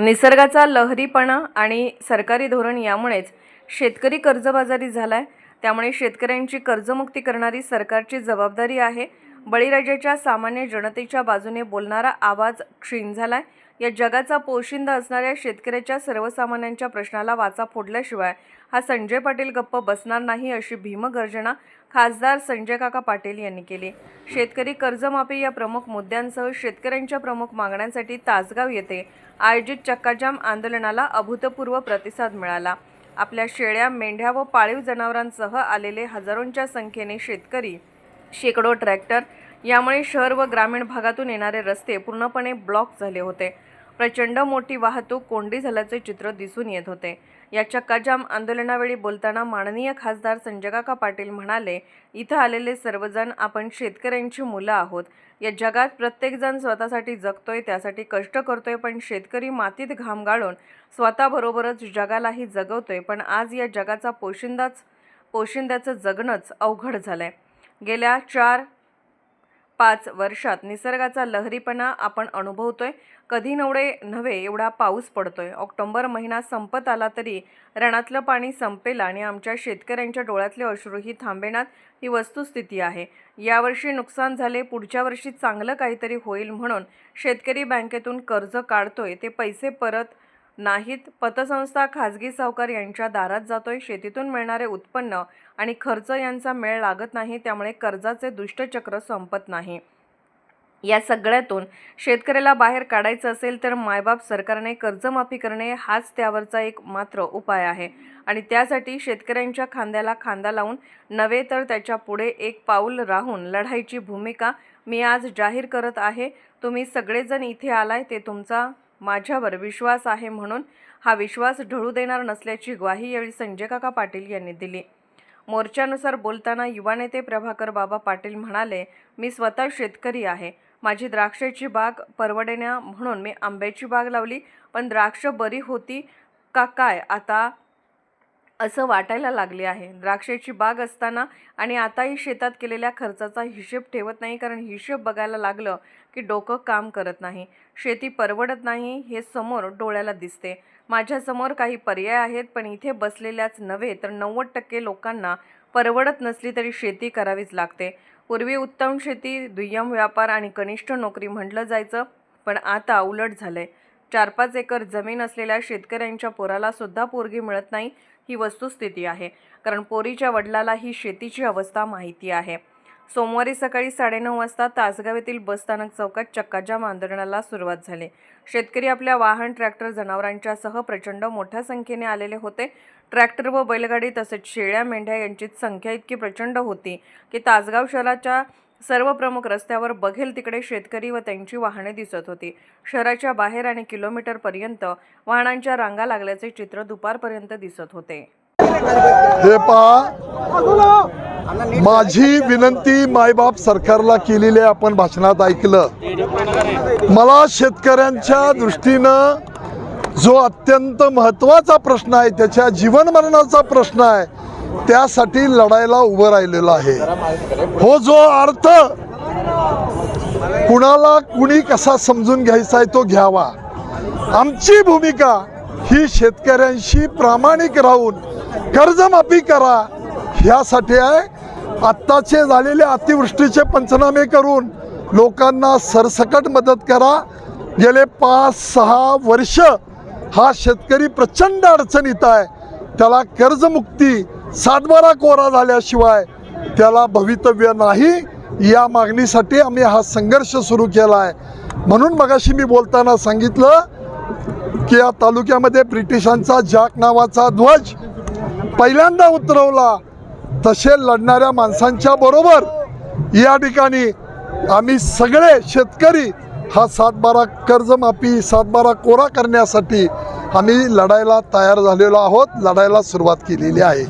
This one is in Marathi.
निसर्गाचा लहरीपणा आणि सरकारी धोरण यामुळेच शेतकरी कर्जबाजारी झाला आहे त्यामुळे शेतकऱ्यांची कर्जमुक्ती करणारी सरकारची जबाबदारी आहे. बळीराजाच्या सामान्य जनतेच्या बाजूने बोलणारा आवाज क्षीण झाला आहे या जगाचा पोशिंदा असणाऱ्या शेतकऱ्याच्या सर्वसामान्यांच्या प्रश्नाला वाचा फोडल्याशिवाय हा संजय पाटील गप्प बसणार नाही अशी भीमगर्जना खासदार संजय काका पाटील यांनी केली. शेतकरी कर्जमाफी या प्रमुख मुद्द्यांसह शेतकऱ्यांच्या प्रमुख मागण्यांसाठी तासगाव येथे आयोजित चक्काजाम आंदोलनाला अभूतपूर्व प्रतिसाद मिळाला. आपल्या शेळ्या मेंढ्या व पाळीव जनावरांसह आलेले हजारोंच्या संख्येने शेतकरी शेकडो ट्रॅक्टर यामुळे शहर व ग्रामीण भागातून येणारे रस्ते पूर्णपणे ब्लॉक झाले होते. प्रचंड मोठी वाहतूक कोंडी झाल्याचे चित्र दिसून येत होते. या चक्काजाम आंदोलनावेळी बोलताना माननीय खासदार संजयकाका पाटील म्हणाले इथं आलेले सर्वजण आपण शेतकऱ्यांची मुलं आहोत. या जगात प्रत्येकजण स्वतःसाठी जगतोय त्यासाठी कष्ट करतोय पण शेतकरी मातीत घाम गाळून स्वतःबरोबरच जगालाही जगवतोय. पण आज या जगाचा पोशिंदाच पोशिंद्याचं जगणंच अवघड झालंय. गेल्या चार पाच वर्षात निसर्गाचा लहरीपणा आपण अनुभवतोय. कधी नवडे नव्हे एवढा पाऊस पडतोय. ऑक्टोबर महिना संपत आला तरी रणातलं पाणी संपेल आणि आमच्या शेतकऱ्यांच्या डोळ्यातले अश्रूही थांबेणार ही वस्तुस्थिती आहे. यावर्षी नुकसान झाले पुढच्या वर्षी चांगलं काहीतरी होईल म्हणून शेतकरी बँकेतून कर्ज काढतोय. ते पैसे परत नाहीत. पतसंस्था खाजगी सावकार यांच्या दारात जातोय. शेतीतून मिळणारे उत्पन्न आणि खर्च यांचा मेळ लागत नाही. त्यामुळे कर्जाचे दुष्टचक्र संपत नाही. या सगळ्यातून शेतकऱ्याला बाहेर काढायचं असेल तर मायबाप सरकारने कर्जमाफी करणे हाच त्यावरचा एक मात्र उपाय आहे. आणि त्यासाठी शेतकऱ्यांच्या खांद्याला खांदा लावून नव्हे तर त्याच्या पुढे एक पाऊल राहून लढाईची भूमिका मी आज जाहीर करत आहे. तुम्ही सगळेजण इथे आलाय. ते तुमचा माझ्यावर विश्वास आहे म्हणून हा विश्वास ढळू देणार नसल्याची ग्वाही यावेळी संजय काका पाटील यांनी दिली. मोर्चानुसार बोलताना युवा नेते प्रभाकर बाबा पाटील म्हणाले मी स्वतः शेतकरी आहे. माझी द्राक्षाची बाग परवडेण्या म्हणून मी आंब्याची बाग लावली पण द्राक्ष बरी होती का काय? आता असं वाटायला लागले आहे. द्राक्षाची बाग असताना आणि आताही शेतात केलेल्या खर्चाचा हिशेब ठेवत नाही कारण हिशेब बघायला लागलं की डोकं काम करत नाही. शेती परवडत नाही हे समोर डोळ्याला दिसते. माझ्यासमोर काही पर्याय आहेत पण इथे बसलेल्याच नव्हे तर नव्वद टक्के लोकांना परवडत नसली तरी शेती करावीच लागते. पूर्वी उत्तम शेती दुय्यम व्यापार आणि कनिष्ठ नोकरी म्हटलं जायचं पण आता उलट झालं आहे चार पाच एकर जमीन असलेल्या शेतकऱ्यांच्या पोराला सुद्धा पोरगी मिळत नाही ही वस्तुस्थिती आहे. कारण पोरीच्या वडिलाला ही शेतीची अवस्था माहिती आहे. सोमवारी सकाळी साडेनऊ वाजता तासगाव येथील बसस्थानक चौकात चक्काजाम आंदोलनाला सुरुवात झाली. शेतकरी आपल्या वाहन ट्रॅक्टर जनावरांच्या सह प्रचंड मोठ्या संख्येने आलेले होते. ट्रॅक्टर व बैलगाडी तसेच शेळ्या मेंढ्या यांची संख्या इतकी प्रचंड होती की तासगाव शहराच्या सर्व प्रमुख रस्त्यावर बघेल तिकडे शेतकरी व त्यांची वाहने दिसत होती. शहराच्या बाहेर आणि किलोमीटरपर्यंत वाहनांच्या रांगा लागल्याचे चित्र दुपारपर्यंत दिसत होते. हे पहा माझी विनंती मायबाप सरकारला केलेली आहे आपण भाषणात ऐकलं. मला शेतकऱ्यांच्या दृष्टीनं जो अत्यंत महत्त्वाचा प्रश्न आहे त्याच्या जीवनमरणाचा प्रश्न आहे त्यासाठी लढायला उभं राहिलेलं आहे. हो जो अर्थ कुणाला कुणी कसा समजून घ्यायचा आहे तो घ्यावा. आमची भूमिका ही शेतकऱ्यांशी प्रामाणिक राहून कर्जमाफी करा ह्यासाठी आहे. आत्ताचे झालेले अतिवृष्टीचे पंचनामे करून लोकांना सरसकट मदत करा. गेले पाच सहा वर्ष हा शेतकरी प्रचंड अडचणीत आहे. त्याला कर्जमुक्ती सातबारा कोरा झाल्याशिवाय त्याला भवितव्य नाही. या मागणीसाठी आम्ही हा संघर्ष सुरू केला आहे म्हणून मगाशी मी बोलताना सांगितलं की या तालुक्यामध्ये ब्रिटिशांचा जॅक नावाचा ध्वज पहिल्यांदा उतरवला तसे लढणाऱ्या माणसांच्या बरोबर या ठिकाणी आम्ही सगळे शेतकरी हा सातबारा कर्जमाफी सातबारा कोरा करण्यासाठी आम्ही लढायला तयार झालेलो आहोत लढायला सुरुवात केलेली आहे.